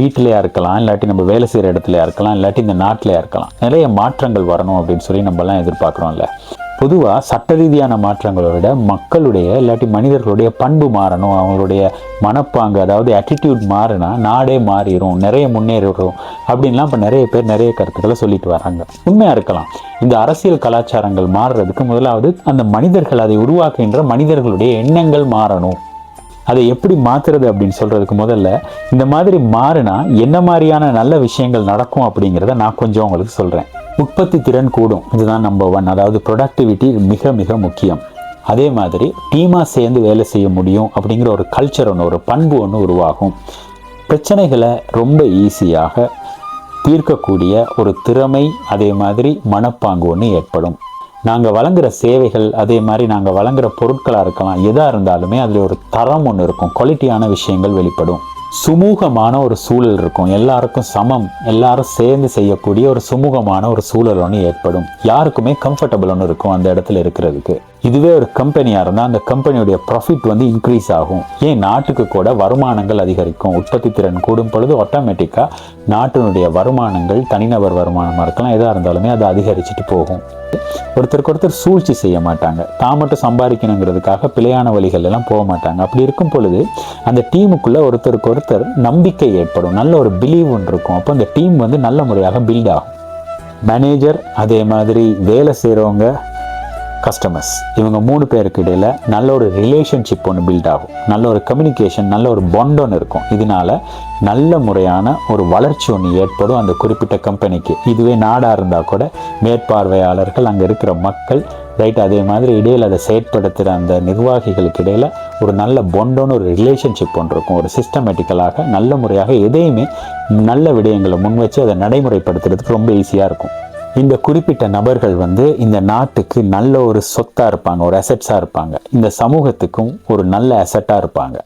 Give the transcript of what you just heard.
வீட்டிலையா இருக்கலாம் இல்லாட்டி நம்ம வேலை செய்கிற இடத்துலையா இருக்கலாம் இல்லாட்டி இந்த நாட்டிலையா இருக்கலாம். நிறைய மாற்றங்கள் வரணும் அப்படின்னு சொல்லி நம்மலாம் எதிர்பார்க்குறோம்ல பொதுவாக சட்ட ரீதியான மாற்றங்களை விட மக்களுடைய இல்லாட்டி மனிதர்களுடைய பண்பு மாறணும் அவங்களுடைய மனப்பாங்கு அதாவது ஆட்டிடியூட் மாறினா நாடே மாறிடும் நிறைய முன்னேறிடும் அப்படின்லாம் இப்போ நிறைய பேர் நிறைய கருத்துக்களை சொல்லிட்டு வராங்க. உண்மையாக இருக்கலாம். இந்த அரசியல் கலாச்சாரங்கள் மாறுறதுக்கு முதலாவது அந்த மனிதர்கள் அதை உருவாக்குகின்ற மனிதர்களுடைய எண்ணங்கள் மாறணும். அதை எப்படி மாற்றுறது அப்படின்னு சொல்கிறதுக்கு முதல்ல இந்த மாதிரி மாறினா என்ன மாதிரியான நல்ல விஷயங்கள் நடக்கும் அப்படிங்கிறத நான் கொஞ்சம் உங்களுக்கு சொல்கிறேன் உற்பத்தி திறன் கூடும். இதுதான் நம்பர் ஒன் அதாவது ப்ரொடக்டிவிட்டி மிக மிக முக்கியம். அதே மாதிரி டீமாக சேர்ந்து வேலை செய்ய முடியும் அப்படிங்கிற ஒரு கல்ச்சர் ஒன்று ஒரு பண்பு ஒன்று உருவாகும். பிரச்சனைகளை ரொம்ப ஈஸியாக தீர்க்கக்கூடிய ஒரு திறமை அதே மாதிரி மனப்பாங்கு ஒன்று ஏற்படும். நாங்கள் வழங்குகிற சேவைகள் அதே மாதிரி நாங்கள் வழங்குகிற பொருட்களாக இருக்கலாம் எதாக இருந்தாலுமே அதில் ஒரு தரம் ஒன்று இருக்கும். குவாலிட்டியான விஷயங்கள் வெளிப்படும். சுமூகமான ஒரு சூழல் இருக்கும். எல்லாருக்கும் சமம். எல்லாரும் சேர்ந்து செய்யக்கூடிய ஒரு சுமூகமான ஒரு சூழல் ஒன்று ஏற்படும். யாருக்குமே கம்ஃபர்டபுள் ஒன்று இருக்கும் அந்த இடத்துல இருக்கிறதுக்கு. இதுவே ஒரு கம்பெனியாக இருந்தால் அந்த கம்பெனியுடைய ப்ராஃபிட் வந்து இன்க்ரீஸ் ஆகும். ஏன்? நாட்டுக்கு கூட வருமானங்கள் அதிகரிக்கும். உற்பத்தி திறன் கூடும் பொழுது ஆட்டோமேட்டிக்காக நாட்டினுடைய வருமானங்கள் தனிநபர் வருமானமாக இருக்கலாம் எதாக இருந்தாலுமே அது அதிகரிச்சுட்டு போகும். ஒருத்தருக்கு ஒருத்தர் சூழ்ச்சி செய்ய மாட்டாங்க. தான் மட்டும் சம்பாதிக்கணுங்கிறதுக்காக பிழையான வழிகள் எல்லாம் போக மாட்டாங்க. அப்படி இருக்கும் பொழுது அந்த டீமுக்குள்ளே ஒருத்தருக்கு ஒருத்தர் நம்பிக்கை ஏற்படும். நல்ல ஒரு பிலீவ் ஒன்று இருக்கும். அப்போ அந்த டீம் வந்து நல்ல முறையாக பில்ட் ஆகும். மேனேஜர் அதே மாதிரி வேலை செய்கிறவங்க கஸ்டமர்ஸ் இவங்க மூணு பேருக்கு இடையில நல்ல ஒரு ரிலேஷன்ஷிப் ஒன்று பில்ட் ஆகும். நல்ல ஒரு கம்யூனிகேஷன் நல்ல ஒரு பாண்ட் ஒன்று இருக்கும். இதனால நல்ல முறையான ஒரு வளர்ச்சி ஒன்று ஏற்படும் அந்த குறிப்பிட்ட கம்பெனிக்கு இதுவே நாடாக இருந்தால் கூட மேற்பார்வையாளர்கள் அங்கே இருக்கிற மக்கள் ரைட் அதே மாதிரி இடையில் அதை செயற்படுத்துகிற அந்த நிர்வாகிகளுக்கு இடையில் ஒரு நல்ல பொண்டோன்னு ஒரு ரிலேஷன்ஷிப் ஒன்று இருக்கும். ஒரு சிஸ்டமேட்டிக்கலாக நல்ல முறையாக எதையுமே நல்ல விடயங்களை முன் வச்சு அதை நடைமுறைப்படுத்துறதுக்கு ரொம்ப ஈஸியாக இருக்கும். இந்த குறிப்பிட்ட நபர்கள் வந்து இந்த நாட்டுக்கு நல்ல ஒரு சொத்தாக இருப்பாங்க ஒரு அசெட்ஸாக இருப்பாங்க. இந்த சமூகத்துக்கும் ஒரு நல்ல அசெட்டாக இருப்பாங்க.